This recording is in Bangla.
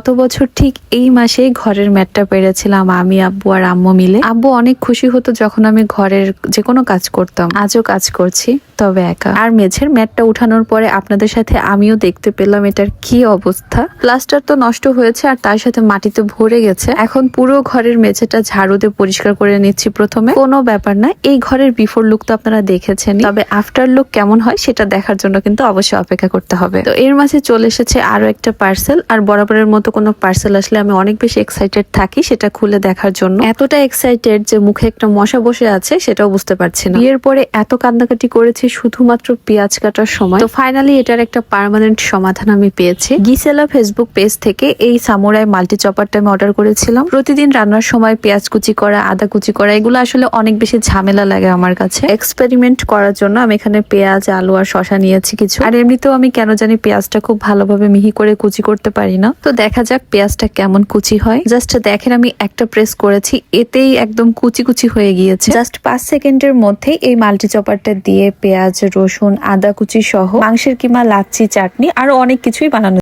গত বছর ঠিক এই মাসেই ঘরের ম্যাটটা পেরেছিলাম আমি, আব্বু আর আম্মু মিলে। আব্বু অনেক খুশি হতো যখন আমি ঘরের যে কোনো কাজ করতাম। আজও কাজ করছি, তবে একা। আর মেঝের ম্যাটটা উঠানোর পরে আপনাদের সাথে আমিও দেখতে পেলাম এটার কি অবস্থা। প্লাস্টার তো নষ্ট হয়েছে আর তার সাথে মাটিতে ভরে গেছে। এখন পুরো ঘরের মেঝেটা ঝাড়ু দিয়ে পরিষ্কার করে নিচ্ছি প্রথমে। কোনো ব্যাপার না, এই ঘরের বিফোর লুক তো আপনারা দেখেছেন। তবে আফটার লুক কেমন হয় সেটা দেখার জন্য কিন্তু অবশ্যই অপেক্ষা করতে হবে। তো এর মাঝে চলে এসেছে আরও একটা পার্সেল আর বরাবরের মতো কোনো পার্সেল আসলে আমি অনেক বেশি এক্সাইটেড থাকি সেটা খুলে দেখার জন্য। এতটা এক্সাইটেড যে মুখে একটা মশা বসে আছে সেটাও বুঝতে পারছি না। বিয়ের পরে এত কান্নাকাটি করেছি শুধুমাত্র পেঁয়াজ কাটার সময়। তো ফাইনালি এটার একটা পার্মানেন্ট সমাধান আমি পেয়েছি। গিসেলা ফেসবুক পেজ থেকে এই সামুরাই মাল্টি চপারটা আমি অর্ডার করেছিলাম। প্রতিদিন রান্নার সময় পেঁয়াজ কুচি করা, আদা কুচি করা, এগুলো আসলে অনেক বেশি ঝামেলা লাগে আমার কাছে। এক্সপেরিমেন্ট করার জন্য আমি এখানে পেঁয়াজ, আলু আর শশা নিয়েছি কিছু। আর এমনিতেও আমি কেন জানি পেঁয়াজটা খুব ভালোভাবে মিহি করে কুচি করতে পারি না। তো দেখা যাক পেঁয়াজটা কেমন কুচি হয়। জাস্ট দেখেন আমি একটা প্রেস করেছি, এতেই একদম কুচি কুচি হয়ে গিয়েছে। জাস্ট পাঁচ সেকেন্ডের মধ্যেই এই মাল্টি চপারটা দিয়ে পেঁয়াজ, রসুন, আদা কুচি সহ মাংসের কিমা, লাচ্ছি, চাটনি, আরও অনেক কিছুই বানানো